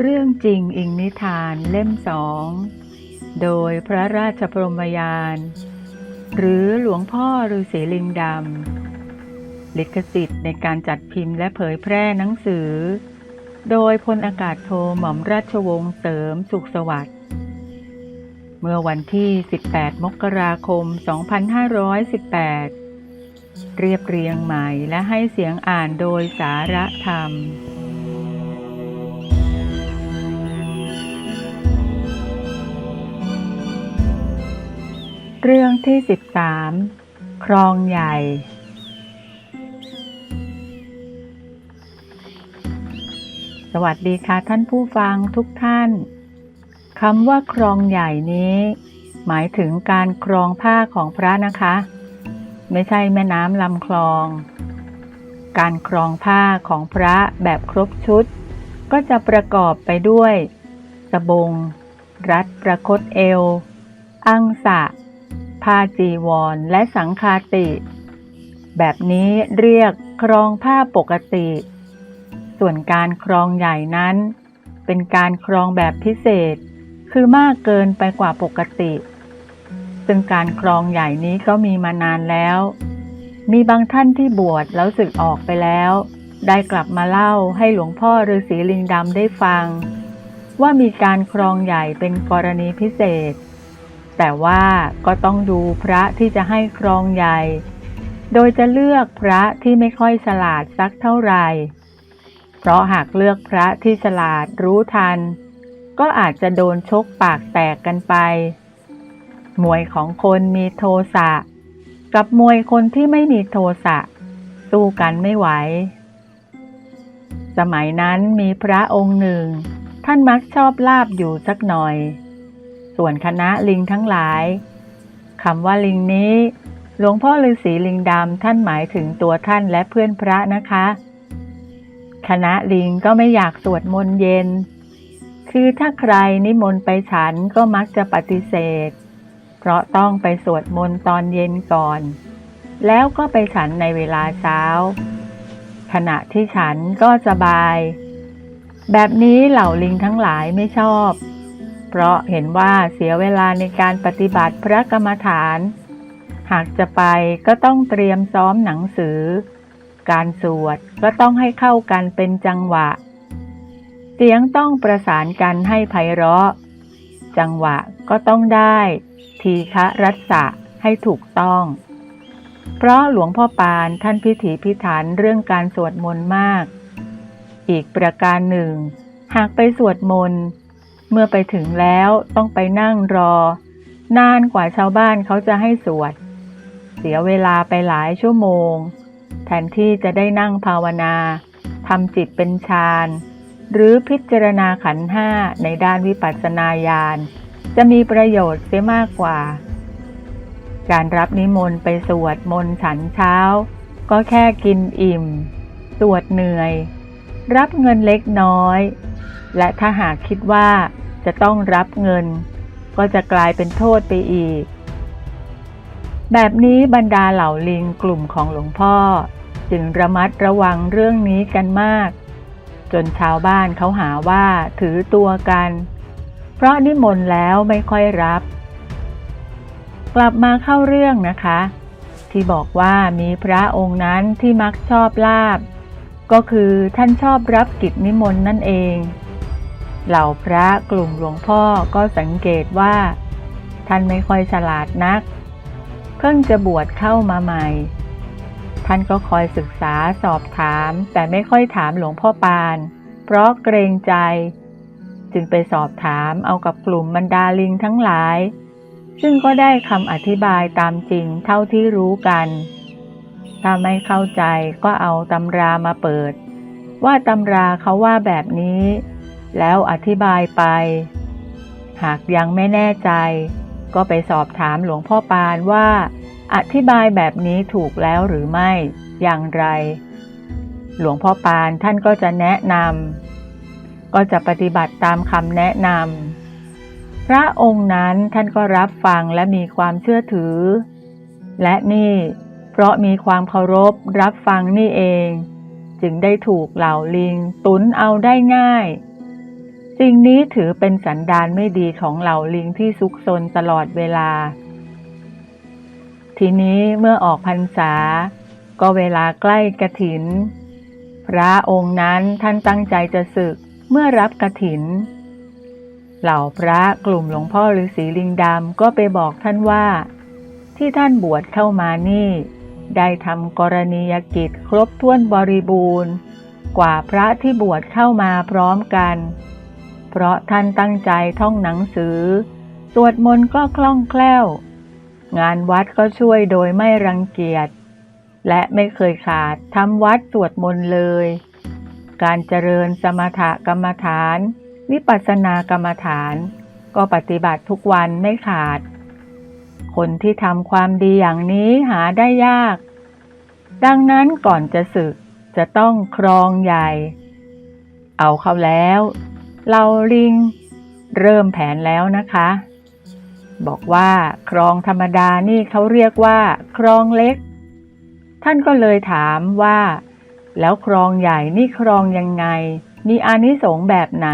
เรื่องจริงอิงนิทานเล่มสอง โดยพระราชพรมยาน หรือหลวงพ่อฤาษีลิงดำ ลิขสิทธิ์ในการจัดพิมพ์และเผยแพร่หนังสือ โดยพลอากาศโทหม่อมราชวงศ์เสริมสุขสวัสดิ์ เมื่อวันที่ 18 มกราคม 2518 เรียบเรียงใหม่และให้เสียงอ่านโดยสาระธรรม เรื่องที่13ครองใหญ่ สวัสดีค่ะท่านผู้ฟังทุกท่านคำว่าครองใหญ่นี้ หมายถึงการครองผ้าของพระนะคะ ไม่ใช่แม่น้ำลำคลอง การครองผ้าของพระแบบครบชุด ก็จะประกอบไปด้วย สบง รัดประคตเอว อังสะ ผ้าจีวรและสังคาติ แบบนี้เรียกครองผ้าปกติ ส่วนการครองใหญ่นั้น เป็นการครองแบบพิเศษ คือมากเกินไปกว่าปกติ ซึ่งการครองใหญ่นี้ก็มีมานานแล้ว มีบางท่านที่บวชแล้วสึกออกไปแล้ว ได้กลับมาเล่าให้หลวงพ่อฤาษีลิงดำได้ฟัง ว่ามีการครองใหญ่เป็นกรณีพิเศษ แต่ว่าก็ต้องดูพระที่จะให้ครองใหญ่ โดยจะเลือกพระที่ไม่ค่อยฉลาดสักเท่าไหร่ เพราะหากเลือกพระที่ฉลาดรู้ทัน ก็อาจจะโดนชกปากแตกกันไป มวยของคนมีโทสะ กับมวยคนที่ไม่มีโทสะ สู้กันไม่ไหว สมัยนั้นมีพระองค์หนึ่ง ท่านมักชอบลาบอยู่สักหน่อย ส่วนคณะลิงทั้งหลายคำว่าลิงนี้ หลวงพ่อฤาษีลิงดำท่านหมายถึงตัวท่านและเพื่อนพระนะคะ คณะลิงก็ไม่อยากสวดมนต์เย็น คือถ้าใครนิมนต์ไปฉันก็มักจะปฏิเสธ เพราะต้องไปสวดมนต์ตอนเย็นก่อน แล้วก็ไปฉันในเวลาเช้า ขณะที่ฉันก็สบาย แบบนี้เหล่าลิงทั้งหลายไม่ชอบเราะเห็นว่าเสียเวลาในการปฏิบัติพระกรรมฐาน หากจะไปก็ต้องเตรียมซ้อมหนังสือ การสวดก็ต้องให้เข้ากันเป็นจังหวะ เสียงต้องประสานกันให้ไพเราะ จังหวะก็ต้องได้ ทีฆะรัศะให้ถูกต้อง เพราะหลวงพ่อปานท่านพิถีพิถันเรื่องการสวดมนต์มาก อีกประการหนึ่ง หากไปสวดมนต์ เมื่อไปถึงแล้วต้องไปนั่งรอ นานกว่าชาวบ้านเขาจะให้สวด เสียเวลาไปหลายชั่วโมง แทนที่จะได้นั่งภาวนาทำจิตเป็นฌานหรือพิจารณาขันห้าในด้านวิปัสสนาญาณ จะมีประโยชน์เสียมากกว่า การรับนิมนต์ไปสวดมนต์ฉันเช้า ก็แค่กินอิ่ม สวดเหนื่อย รับเงินเล็กน้อย และถ้าหากคิดว่าจะต้องรับเงิน ก็จะกลายเป็นโทษไปอีก แบบนี้บรรดาเหล่าลิงกลุ่มของหลวงพ่อ จึงระมัดระวังเรื่องนี้กันมาก จนชาวบ้านเขาหาว่าถือตัวกัน เพราะนิมนต์แล้วไม่ค่อยรับ กลับมาเข้าเรื่องนะคะ ที่บอกว่ามีพระองค์นั้นที่มักชอบลาบ ก็คือท่านชอบรับกิจนิมนต์นั่นเอง เหล่าพระกลุ่มหลวงพ่อก็สังเกตว่า ท่านไม่ค่อยฉลาดนัก เพิ่งจะบวชเข้ามาใหม่ ท่านก็คอยศึกษาสอบถาม แต่ไม่ค่อยถามหลวงพ่อปาน เพราะเกรงใจ จึงไปสอบถามเอากับกลุ่มบรรดาลิงทั้งหลาย ซึ่งก็ได้คำอธิบายตามจริงเท่าที่รู้กัน ถ้าไม่เข้าใจก็เอาตำรามาเปิด ว่าตำราเขาว่าแบบนี้ แล้วอธิบายไป หากยังไม่แน่ใจ ก็ไปสอบถามหลวงพ่อปานว่า อธิบายแบบนี้ถูกแล้วหรือไม่อย่างไร หลวงพ่อปานท่านก็จะแนะนำก็จะปฏิบัติตามคำแนะนำพระองค์นั้นท่านก็รับฟังและมีความเชื่อถือ และนี่ เพราะมีความเคารพรับฟังนี่เอง จึงได้ถูกเหล่าลิง ตุนเอาได้ง่าย สิ่งนี้ถือเป็นสันดานไม่ดีของเหล่าลิงที่ซุกซนตลอดเวลา ทีนี้เมื่อออกพรรษา ก็เวลาใกล้กระถิน พระองค์นั้นท่านตั้งใจจะศึกเมื่อรับกระถิน เหล่าพระกลุ่มหลวงพ่อฤาษีลิงดำก็ไปบอกท่านว่าที่ท่านบวชเข้ามานี่ ได้ทำกรณียกิจครบถ้วนบริบูรณ์ กว่าพระที่บวชเข้ามาพร้อมกัน เพราะท่านตั้งใจท่องหนังสือ สวดมนต์ก็คล่องแคล่ว งานวัดก็ช่วยโดยไม่รังเกียจ และไม่เคยขาดทำวัดสวดมนต์เลย การเจริญสมถกรรมฐาน วิปัสสนากรรมฐาน ก็ปฏิบัติทุกวันไม่ขาด คนที่ทำความดีอย่างนี้หาได้ยาก ดังนั้นก่อนจะศึกจะต้องครองใหญ่ เอาเข้าแล้วเราลิงเริ่มแผนแล้วนะคะ บอกว่าครองธรรมดานี่เขาเรียกว่า ครองเล็ก ท่านก็เลยถามว่า แล้วครองใหญ่นี่ครองยังไง มีอานิสงส์แบบไหน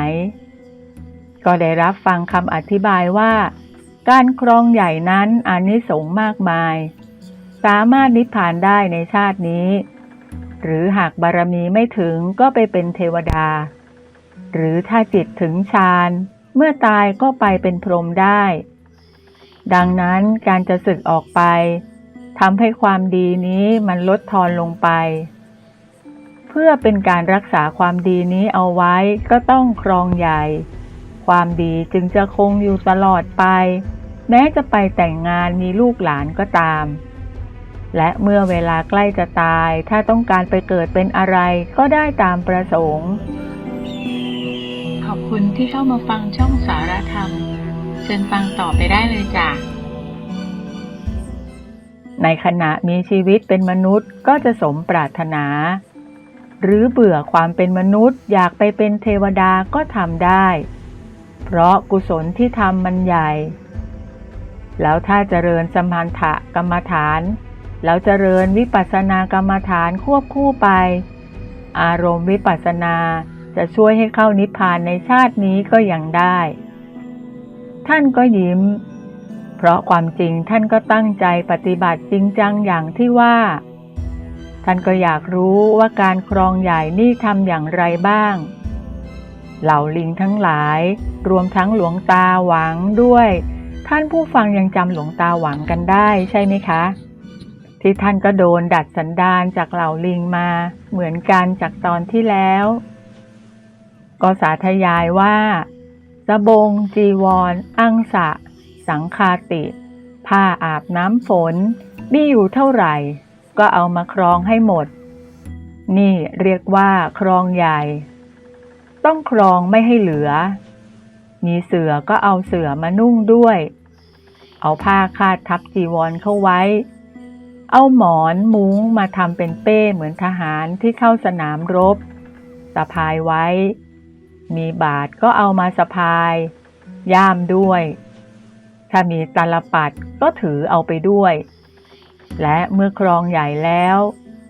ก็ได้รับฟังคำอธิบายว่า การครองใหญ่นั้นอานิสงส์มากมาย สามารถนิพพานได้ในชาตินี้ หรือหากบารมีไม่ถึงก็ไปเป็นเทวดา หรือถ้าจิตถึงฌานเมื่อตายก็ไปเป็นพรหมได้ ดังนั้นการจะสึกออกไปทำให้ความดีนี้มันลดทอนลงไป เพื่อเป็นการรักษาความดีนี้เอาไว้ก็ต้องครองใหญ่ ความดีจึงจะคงอยู่ตลอดไป แม้จะไปแต่งงานมีลูกหลานก็ตาม และเมื่อเวลาใกล้จะตาย ถ้าต้องการไปเกิดเป็นอะไรก็ได้ตามประสงค์ ขอบคุณที่เข้ามาฟังช่องสารธรรม เชิญฟังต่อไปได้เลยจ้ะในขณะมีชีวิตเป็นมนุษย์ก็จะสมปรารถนา หรือเบื่อความเป็นมนุษย์อยากไปเป็นเทวดาก็ทำได้ เพราะกุศลที่ทำมันใหญ่ แล้วถ้าเจริญสมานถะกรรมฐาน แล้วเจริญวิปัสสนากรรมฐานควบคู่ไป อารมณ์วิปัสสนาจะช่วยให้เข้านิพพานในชาตินี้ก็ยังได้ ท่านก็ยิ้ม เพราะความจริงท่านก็ตั้งใจปฏิบัติจริงจังอย่างที่ว่า ท่านก็อยากรู้ว่าการครองใหญ่นี่ทำอย่างไรบ้าง เหล่าลิงทั้งหลาย รวมทั้งหลวงตาหวังด้วย ท่านผู้ฟังยังจำหลวงตาหวังกันได้ใช่ไหมคะ ที่ท่านก็โดนดัดสันดานจากเหล่าลิงมาเหมือนกันจากตอนที่แล้ว ก็สาธยายว่าสบง จีวรอังสะ สังคาติ ผ้าอาบน้ำฝน มีอยู่เท่าไหร่ ก็เอามาครองให้หมด นี่เรียกว่าครองใหญ่ ต้องครองไม่ให้เหลือ มีเสือก็เอาเสือมานุ่งด้วย เอาผ้าคาดทับจีวรเข้าไว้ เอาหมอนมุ้งมาทำเป็นเป้เหมือนทหารที่เข้าสนามรบ สะพายไว้ มีบาทก็เอามาสะพาย ย่ามด้วย ถ้ามีตาลปัดก็ถือเอาไปด้วย และเมื่อครองใหญ่แล้ว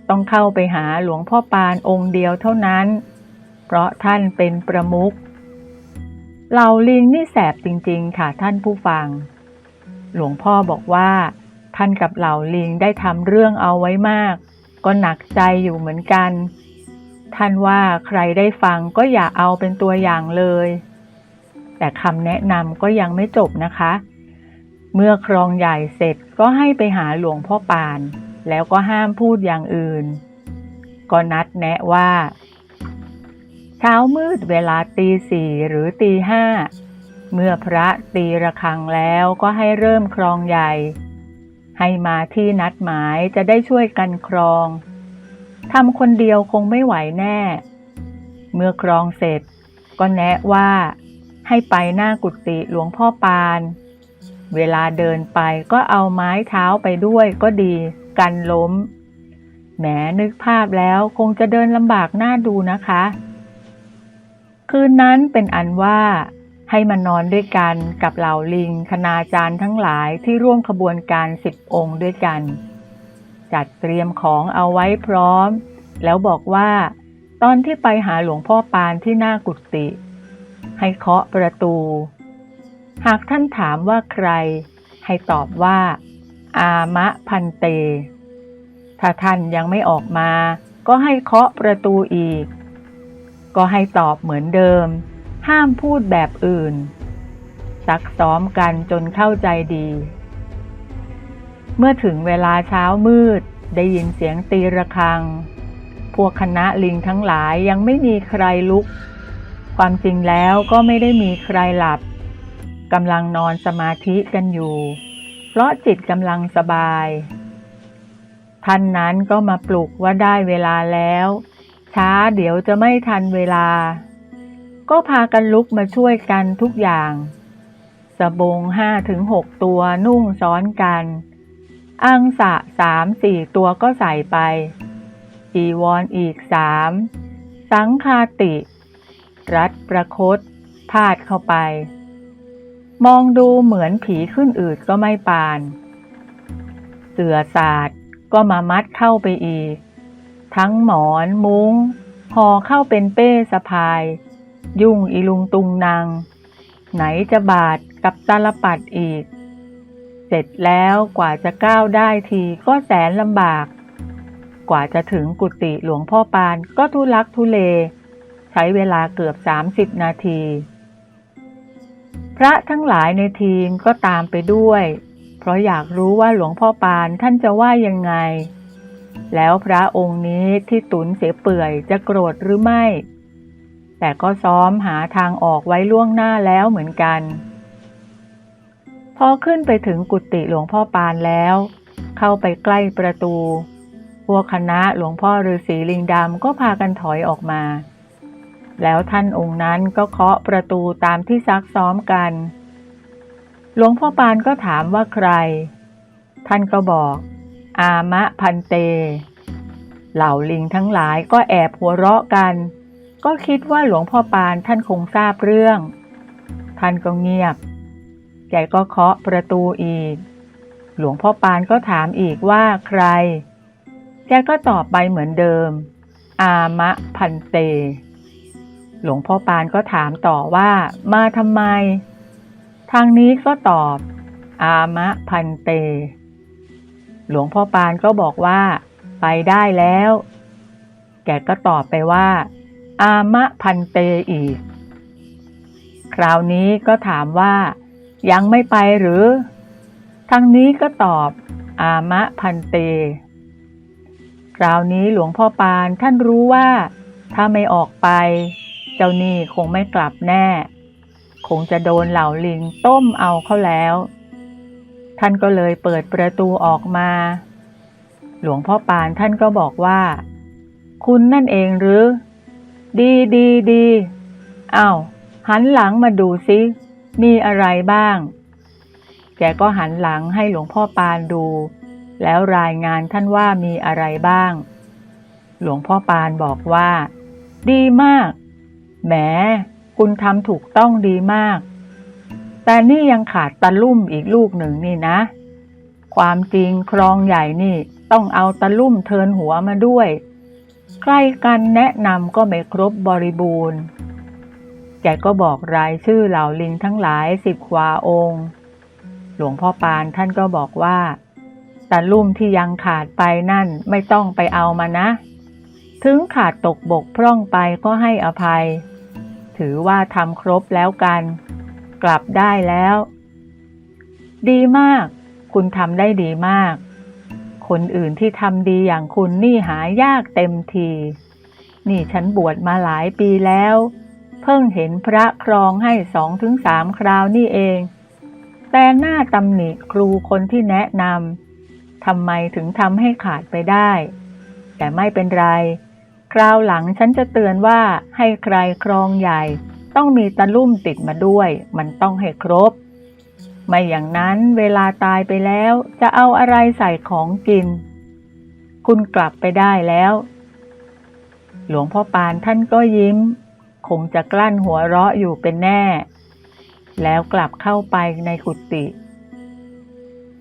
ต้องเข้าไปหาหลวงพ่อปานองค์เดียวเท่านั้น เพราะท่านเป็นประมุขเหล่าลิงนี่แสบจริงๆ ค่ะท่านผู้ฟัง หลวงพ่อบอกว่า ท่านกับเหล่าลิงได้ทำเรื่องเอาไว้มาก ก็หนักใจอยู่เหมือนกัน ท่านว่าใครได้ฟังก็อย่าเอาเป็นตัวอย่างเลย แต่คำแนะนำก็ยังไม่จบนะคะ เมื่อครองใหญ่เสร็จก็ให้ไปหาหลวงพ่อปาน แล้วก็ห้ามพูดอย่างอื่น ก็นัดแนะว่า เช้ามืดเวลาตีสี่หรือตีห้า เมื่อพระตีระฆังแล้วก็ให้เริ่มครองใหญ่ ให้มาที่นัดหมายจะได้ช่วยกันครองทำคนเดียวคงไม่ไหวแน่ เมื่อครองเสร็จ ก็แนะว่า ให้ไปหน้ากุฏิหลวงพ่อปาน เวลาเดินไปก็เอาไม้เท้าไปด้วยก็ดีกันล้มแหมนึกภาพแล้วคงจะเดินลำบากหน้าดูนะคะ คืนนั้นเป็นอันว่า ให้มานอนด้วยกันกับเหล่าลิงคณาจารย์ทั้งหลายที่ร่วมขบวนการสิบองค์ด้วยกัน จัดเตรียมของเอาไว้พร้อม แล้วบอกว่า ตอนที่ไปหาหลวงพ่อปานที่หน้ากุฏิให้เคาะประตู หากท่านถามว่าใคร ให้ตอบว่า อามะพันเต ถ้าท่านยังไม่ออกมา ก็ให้เคาะประตูอีก ก็ให้ตอบเหมือนเดิม ห้ามพูดแบบอื่น ซักซ้อมกันจนเข้าใจดี เมื่อถึงเวลาเช้ามืดได้ยินเสียงตีระฆัง พวกคณะลิงทั้งหลายยังไม่มีใครลุก ความจริงแล้วก็ไม่ได้มีใครหลับกำลังนอนสมาธิกันอยู่ เพราะจิตกำลังสบาย ท่านนั้นก็มาปลุกว่าได้เวลาแล้ว ช้าเดี๋ยวจะไม่ทันเวลา ก็พากันลุกมาช่วยกันทุกอย่าง สบงห้าถึงหกตัวนุ่งซ้อนกันอังสะสามสี่ตัวก็ใส่ไป จีวรออีกสาม สังคาติ รัดประคตพาดเข้าไป มองดูเหมือนผีขึ้นอืดก็ไม่ปาน เสือสาดก็มามัดเข้าไปอีก ทั้งหมอนมุง้งห่อเข้าเป็นเป้สะพาย ยุ่งอีลุงตุงนางไหนจะบาดกับตาลปัดอีก เสร็จแล้วกว่าจะก้าวได้ทีก็แสนลำบาก กว่าจะถึงกุฏิหลวงพ่อปานก็ทุลักทุเล ใช้เวลาเกือบ30นาที พระทั้งหลายในทีมก็ตามไปด้วย เพราะอยากรู้ว่าหลวงพ่อปานท่านจะว่ายังไง แล้วพระองค์นี้ที่ตุนเสียเปื่อยจะโกรธหรือไม่ แต่ก็ซ้อมหาทางออกไว้ล่วงหน้าแล้วเหมือนกัน พอขึ้นไปถึงกุฏิหลวงพ่อปานแล้ว เข้าไปใกล้ประตู พวกคณะหลวงพ่อฤาษีลิงดำก็พากันถอยออกมา แล้วท่านองค์นั้นก็เคาะประตูตามที่ซักซ้อมกัน หลวงพ่อปานก็ถามว่าใคร ท่านก็บอก อามะพันเต เหล่าลิงทั้งหลายก็แอบหัวเราะกัน ก็คิดว่าหลวงพ่อปานท่านคงทราบเรื่อง ท่านก็เงียบ แกก็เคาะประตูอีก หลวงพ่อปานก็ถามอีกว่าใคร แกก็ตอบไปเหมือนเดิม อามะพันเต หลวงพ่อปานก็ถามต่อว่ามาทำไม ทางนี้ก็ตอบ อามะพันเต หลวงพ่อปานก็บอกว่า ไปได้แล้ว แกก็ตอบไปว่า อามะพันเตอีก คราวนี้ก็ถามว่า ยังไม่ไปหรือ ทางนี้ก็ตอบ อามะพันเต คราวนี้หลวงพ่อปานท่านรู้ว่า ถ้าไม่ออกไป เจ้านี่คงไม่กลับแน่ คงจะโดนเหล่าลิงต้มเอาเข้าแล้ว ท่านก็เลยเปิดประตูออกมา หลวงพ่อปานท่านก็บอกว่า คุณนั่นเองหรือ ดีดีดีอ้าวหันหลังมาดูซิ มีอะไรบ้าง แกก็หันหลังให้หลวงพ่อปานดู แล้วรายงานท่านว่ามีอะไรบ้าง หลวงพ่อปานบอกว่า ดีมาก แหม คุณทำถูกต้องดีมาก แต่นี่ยังขาดตะลุ่มอีกลูกหนึ่งนี่นะ ความจริงครองใหญ่นี่ต้องเอาตะลุ่มเทินหัวมาด้วยใครกันแนะนำก็ไม่ครบบริบูรณ์แกก็บอกรายชื่อเหล่าลิงทั้งหลายสิบกว่าองค์ หลวงพ่อปานท่านก็บอกว่าตะลุ่มที่ยังขาดไปนั่นไม่ต้องไปเอามานะ ถึงขาดตกบกพร่องไปก็ให้อภัย ถือว่าทำครบแล้วกัน กลับได้แล้ว ดีมาก คุณทำได้ดีมาก คนอื่นที่ทำดีอย่างคุณนี่หายากเต็มที นี่ฉันบวชมาหลายปีแล้ว เพิ่งเห็นพระครองให้สองถึงสามคราวนี่เอง แต่หน้าตำหนิครูคนที่แนะนำทำไมถึงทำให้ขาดไปได้ แต่ไม่เป็นไร คราวหลังฉันจะเตือนว่าให้ใครครองใหญ่ ต้องมีตะลุ่มติดมาด้วย มันต้องให้ครบ ไม่อย่างนั้นเวลาตายไปแล้ว จะเอาอะไรใส่ของกิน คุณกลับไปได้แล้ว หลวงพ่อปานท่านก็ยิ้ม คงจะกลั้นหัวเราะอยู่เป็นแน่ แล้วกลับเข้าไปในกุฏิ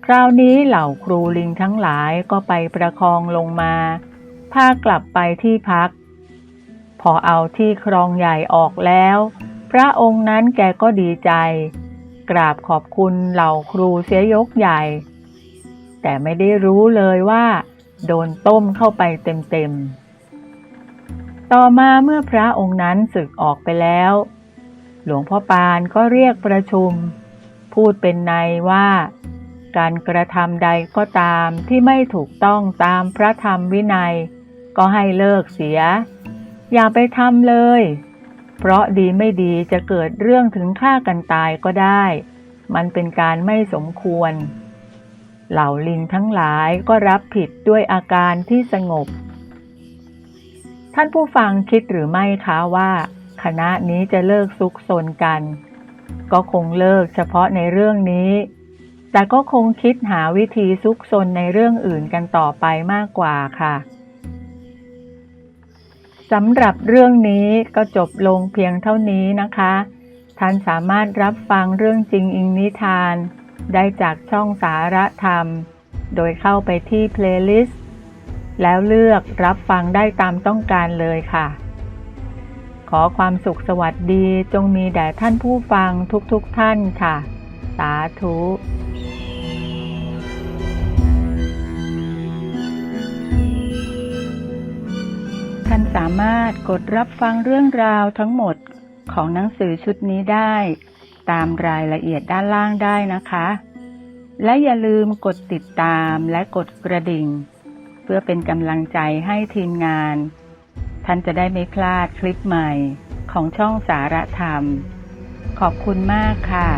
คราวนี้เหล่าครูลิงทั้งหลายก็ไปประคองลงมา พากลับไปที่พัก พอเอาที่ครองใหญ่ออกแล้ว พระองค์นั้นแกก็ดีใจ กราบขอบคุณเหล่าครูเสียยกใหญ่ แต่ไม่ได้รู้เลยว่า โดนต้มเข้าไปเต็มๆ ต่อมาเมื่อพระองค์นั้นศึกออกไปแล้ว หลวงพ่อปานก็เรียกประชุม พูดเป็นในว่า การกระทำใดก็ตามที่ไม่ถูกต้องตามพระธรรมวินัย ก็ให้เลิกเสีย อย่าไปทำเลย เพราะดีไม่ดีจะเกิดเรื่องถึงฆ่ากันตายก็ได้ มันเป็นการไม่สมควร เหล่าลิงทั้งหลายก็รับผิดด้วยอาการที่สงบ ท่านผู้ฟังคิดหรือไม่คะว่า คณะนี้จะเลิกซุกซนกัน ก็คงเลิกเฉพาะในเรื่องนี้ แต่ก็คงคิดหาวิธีซุกซนในเรื่องอื่นกันต่อไปมากกว่าค่ะ สำหรับเรื่องนี้ก็จบลงเพียงเท่านี้นะคะ ท่านสามารถรับฟังเรื่องจริงอิงนิทาน ได้จากช่องสาระธรรม โดยเข้าไปที่เพลย์ลิสต์แล้วเลือกรับฟังได้ตามต้องการเลยค่ะ ขอความสุขสวัสดีจงมีแด่ท่านผู้ฟังทุกๆทท่านค่ะ สาธุ ท่านสามารถกดรับฟังเรื่องราวทั้งหมดของหนังสือชุดนี้ได้ ตามรายละเอียดด้านล่างได้นะคะ และอย่าลืมกดติดตามและกดกระดิ่ง เพื่อเป็นกำลังใจให้ทีมงาน ท่านจะได้ไม่พลาดคลิปใหม่ของช่องสารธรรม ขอบคุณมากค่ะ